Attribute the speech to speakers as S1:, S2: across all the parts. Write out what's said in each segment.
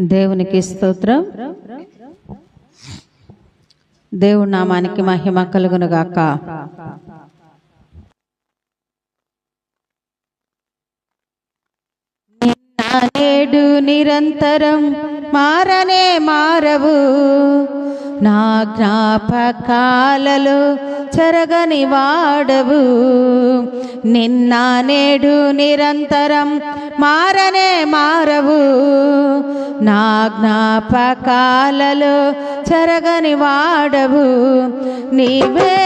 S1: దేవునికి స్తోత్రం. దేవుడి నామానికి మహిమ కలుగునుగాక నిన్న నేడు నిరంతరం మారనే మారవు. నా జ్ఞాపకాలలో చెరగని వాడవు. నిన్న నేడు నిరంతరం మారనే మారవు. నా జ్ఞాపకాలలో చెరగని వాడవు. నీవే నీవే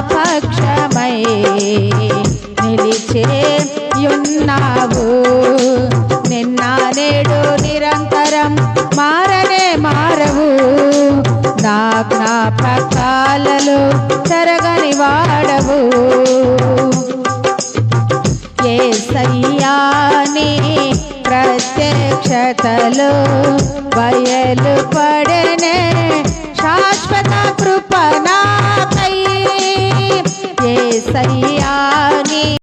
S1: పక్షమై నిలిచే ఉన్నావు. నిన్న నేడు నిరంతరం మారనే మారవు. నా జ్ఞాపకాలలో తరగని వాడవు. ఏ సయ్యాని ప్రత్యక్షతలో బయలు పడనే सरिया